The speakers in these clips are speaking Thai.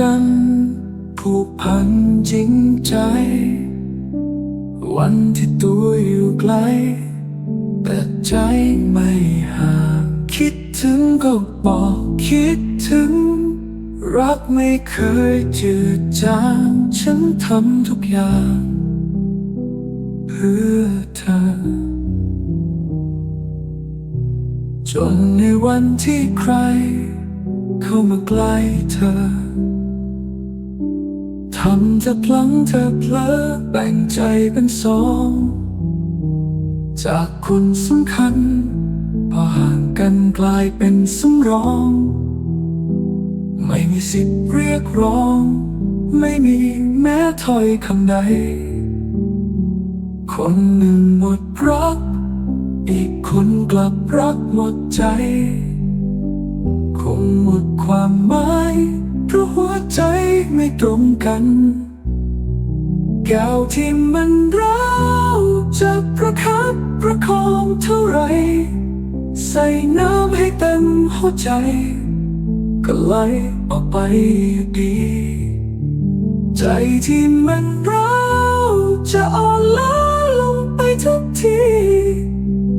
กัน ผูกพันจริงใจ วันที่ตัวอยู่ไกล แต่ใจไม่ห่างคิดถึงก็บอกคิดถึง รักไม่เคยจืดจางฉันทำทุกอย่าง เพื่อเธอ จนในวันที่ใคร เข้ามาใกล้เธอำเธอพลั้งเธอเพลอแบ่งใจเป็นสอง จากคนสำคัญ พอห่างกันกลายเป็นสำรอง ไม่มีสิทธิ์เรียกร้อง ไม่มีแม้ถ้อยคำใด คนหนึ่งหมดรัก อีกคนกลับรักหมดใจ คงหมดความหมาย ราะหัวใจไม่ตรงกันแก้วที่มันร้าวจะประคับประคองเท่าไร ใส่น้ำให้เต็มหัวใจ ก็ไหลออกไปดี ใจที่มันร้าวจะอ่อนล้าลงไปทุกที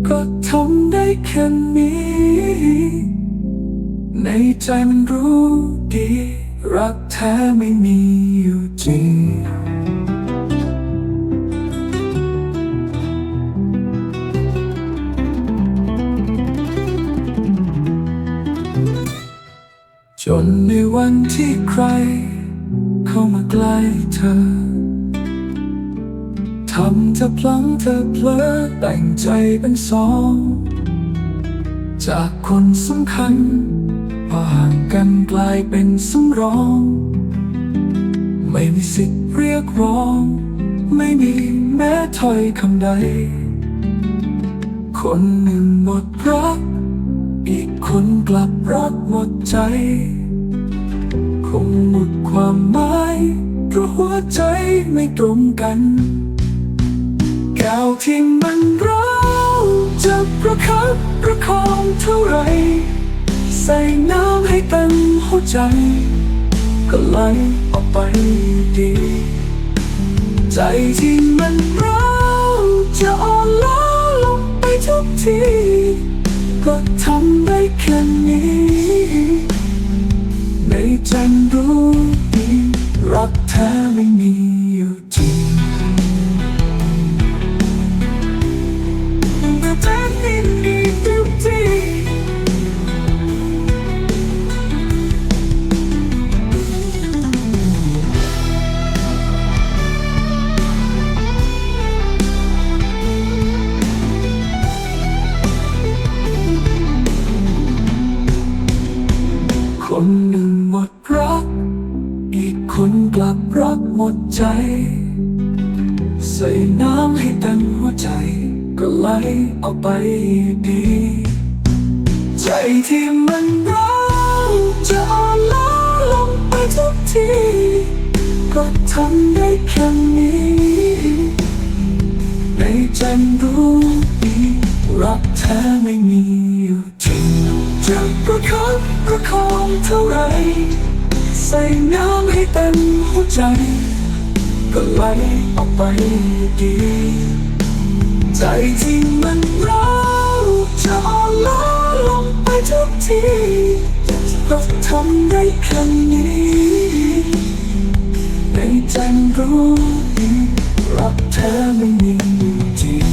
ก็ทำได้แค่นี้ ในใจมันรู้ดี รักแท้ไม่มีอยู่จริง จนในวันที่ใคร เข้ามาใกล้เธอ ทำเธอพลั้งเธอเพลอแต่งใจเป็นสอง จากคนสำคัญ พอห่างกันกลายเป็นสำรอง ไม่มีสิทธิ์เรียกร้อง ไม่มีแม้ถ้อยคำใด คนหนึ่งหมดรัก อีกคนกลับรักหมดใจ คงหมดความหมายเพราะหัวใจไม่ตรงกันแก้วที่มันร้าวจะประคับประคองเท่าไร ใส่น้ำให้เต็มหัวใจ ก็ไหลออกไปดี ใจที่มันร้าวจะอ่อนล้าลงไปทุกที ก็ทำได้แค่นี้ ในใจรู้ดีรักแท้ไม่มี กลับรักหมดใจ ใส่น้ำให้เต็มหัวใจ ก็ไหลออกไปดี ใจที่มันร้าวจะอ่อนล้าลงไปทุกที ก็ทำได้แค่นี้ ในใจรู้ดีรักแท้ไม่มีอยู่จริงจะประคับประคองเท่าไร ใส่น้ำให้เต็มหัวใจ ก็ไหลออกไปดี ใจที่มันร้าวจะอ่อนล้าลงไปทุกทีก็ทำได้แค่นี้ ในใจรู้ดีรักแท้ไม่มีจริง